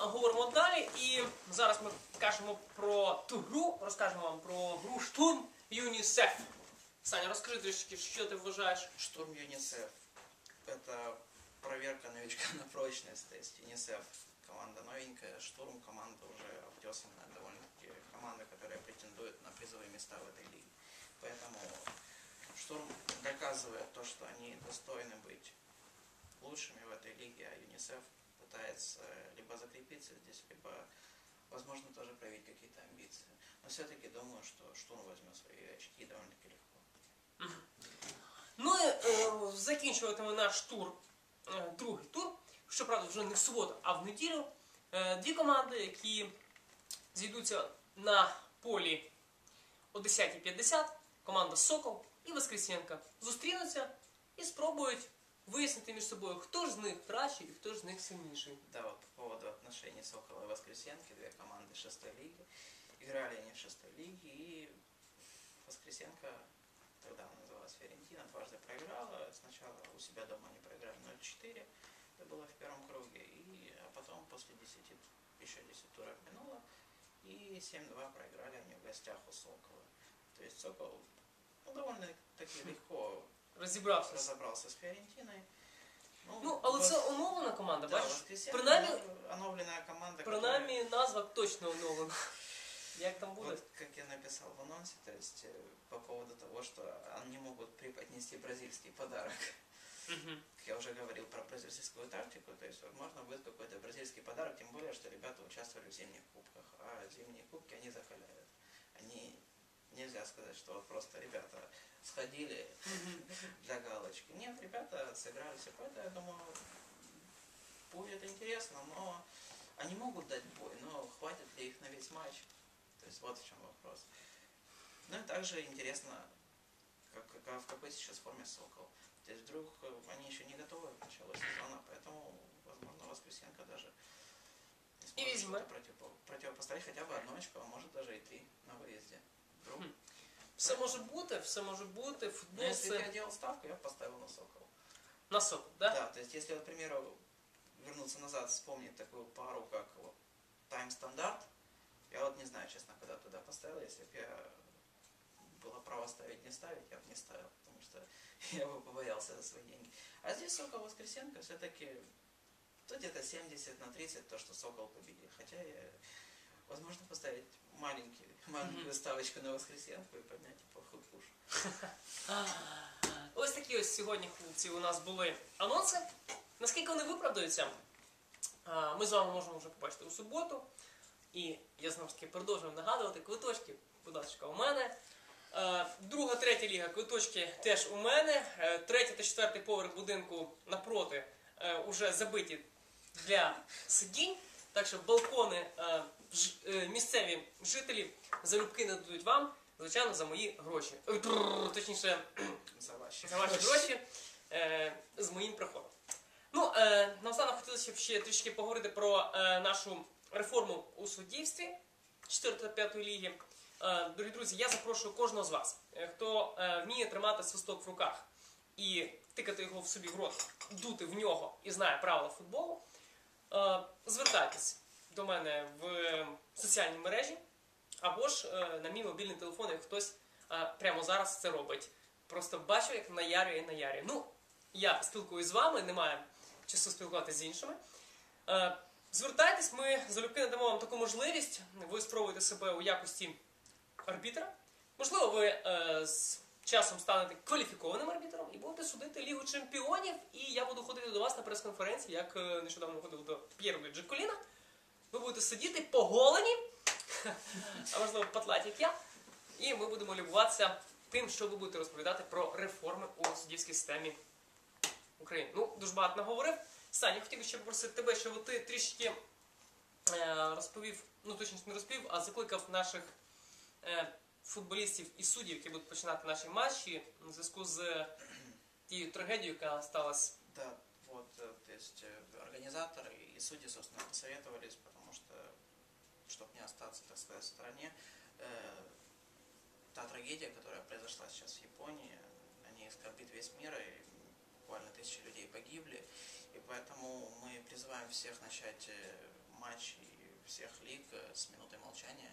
говоримо далі, і зараз ми кажемо про ту гру, розкажемо вам про гру штурм ЮНІСЕФ. Саня, розкажи трішки, що ти вважаєш? Штурм ЮНИСЕФ – это проверка новичка на прочность. То есть ЮНИСЕФ – команда новенькая, Штурм – команда уже обтесанная, довольно-таки команда, которая претендует на призовые места в этой лиге. Поэтому Штурм доказывает то, что они достойны быть лучшими в этой лиге, а ЮНИСЕФ пытается либо закрепиться здесь, либо, возможно, тоже проявить какие-то амбиции. Но все-таки думаю, что Штурм возьмет свои очки довольно-таки легко. Ну і е, закінчуватиме наш тур, е, другий тур, щоправда, вже не в суботу, а в неділю. Е, дві команди, які зійдуться на полі о 10.50, команда Сокол і Воскресенка зустрінуться і спробують вияснити між собою, хто ж з них кращий і хто ж з них сильніший. Да, вот по поводу отношений Сокола и Воскресенки, две команды шестой лиги. Играли они в шестой лиге, и Воскресенко, тогда она называлась Ферентина, дважды проиграла. Сначала у себя дома они проиграли 0-4, это было в первом круге, и, а потом после 10, еще 10 туров минуло, и 7-2 проиграли они в гостях у Сокола. То есть Сокол ну, довольно-таки легко Розібрався. разобрался с Фиорентиной. Ну, але Вос- це оновлена команда, Да, бачиш? Воскресенко, Принаймні, ну, оновленная команда. принаймні назва точно оновлена. Як там буде? Вот как я написал в анонсе, то есть э, по поводу того, что они могут преподнести бразильский подарок. Мгм. Как я уже говорил про бразильскую тактику, то есть возможно будет какой-то бразильский подарок, тем более, что ребята участвовали в зимних кубках, а зимние кубки они закаляют. Они нельзя сказать, что вот просто ребята сходили для галочки. Нет, ребята сыграли все это, я думаю, будет интересно, но они могут дать бой, но хватит ли их на весь матч? То есть вот в чем вопрос. Ну и также интересно, как, как- в какой сейчас форме Сокол. То есть вдруг они еще не готовы к началу сезона, поэтому, возможно, Воскресенко даже И что-то противопо- противопоставить хотя бы одно очко, а может даже и три на выезде. Вдруг. Хм. Все може бути, все може бути, Но футбол если бы я це делал ставку, я поставил на Сокол. на сок, да? Да, то есть если, вот, к примеру, вернуться назад, вспомнить такую пару, как вот тайм-стандарт, я вот не знаю, честно, когда туда поставил, если бы я было право ставить, не ставить, я бы не ставил, потому что я бы побоялся за свои деньги. А здесь Сокол Воскресенко все-таки то где-то 70 на 30, то, что Сокол победил. Хотя я, возможно, поставить маленький, маленькую ставочку на Воскресенку и поднять неплохую куш. Ось такі ось сьогодні хлопці у нас були анонси. Наскільки вони виправдаються, ми з вами можемо вже побачити у суботу. І я знову ж таки продовжую нагадувати, квиточки, будь ласка, у мене. Е, Друга, третя ліга, квиточки теж у мене. Е, Третій та четвертий поверх будинку напроти е, уже забиті для сидінь. Так що балкони е, е, місцеві жителі залюбки нададуть вам, звичайно, за мої гроші. Точніше, За ваши. за ваші гроші е, з моїм приходом. Ну, наостанок хотілося б ще трішки поговорити про нашу реформу у суддівстві 4 та 5 ліги. Дорогі друзі, я запрошую кожного з вас, хто вміє тримати свисток в руках і тикати його в собі в рот, дути в нього і знає правила футболу. Е, звертайтесь до мене в соціальні мережі або ж е, на мій мобільний телефон, як хтось е, прямо зараз це робить. Просто бачу, як наярює і наярює. Ну, я спілкуюсь з вами, немає часу спілкуватися з іншими. Звертайтесь, ми залюбки надамо вам таку можливість. Ви спробуєте себе у якості арбітра. Можливо, ви з часом станете кваліфікованим арбітром будете судити Лігу чемпіонів. І я буду ходити до вас на прес-конференції, як е, нещодавно ходив до П'єру Джеколіна. Ви будете сидіти поголені, а можливо, патлаті, як я. І ми будемо любуватися тим, що ви будете розповідати про реформи у суддівській системі України. Ну, дуже багато наговорив. Саня, я хотів би ще попросити тебе, щоб ти трішки е, розповів, ну точніше не розповів, а закликав наших е, футболістів і суддів, які будуть починати наші матчі у зв'язку з тією трагедією, яка сталася. Да, вот, э, то есть э, организаторы и судьи, собственно, посоветовались, потому что, чтобы не остаться, так сказать, в стороне, э, та трагедия, которая произошла сейчас в Японии, они оскорбит весь мир, и буквально тысячи людей погибли, и поэтому мы призываем всех начать э, матч всех лиг э, с минутой молчания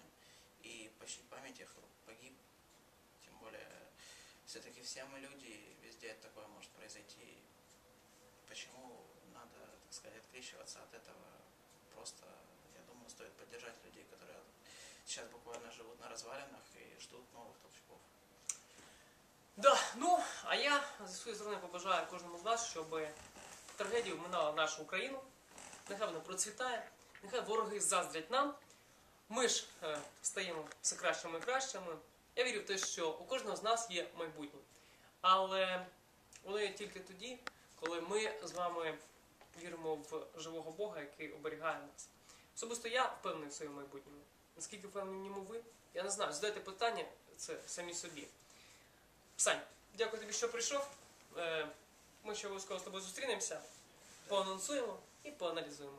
и почтить память тех, кто погиб. Тем более, все-таки все мы люди, везде такое может произойти. Почему надо, так сказать, открещиваться от этого? Просто, я думаю, стоит поддержать людей, которые сейчас буквально живут на развалинах и ждут новых толчков. Да, ну, а я зі своєї сторони побажаю кожному з нас, щоб трагедія вминала нашу Україну, нехай вона процвітає, нехай вороги заздрять нам. Ми ж е, стаємо все кращими і кращими. Я вірю в те, що у кожного з нас є майбутнє. Але воно є тільки тоді, коли ми з вами віримо в живого Бога, який оберігає нас. Особисто я впевнений в своєму майбутньому. Наскільки впевнені в ви? Я не знаю. Задайте питання це самі собі. Сань, дякую тобі, що прийшов. Е, Ми ще обов'язково з тобою зустрінемося, поанонсуємо і поаналізуємо.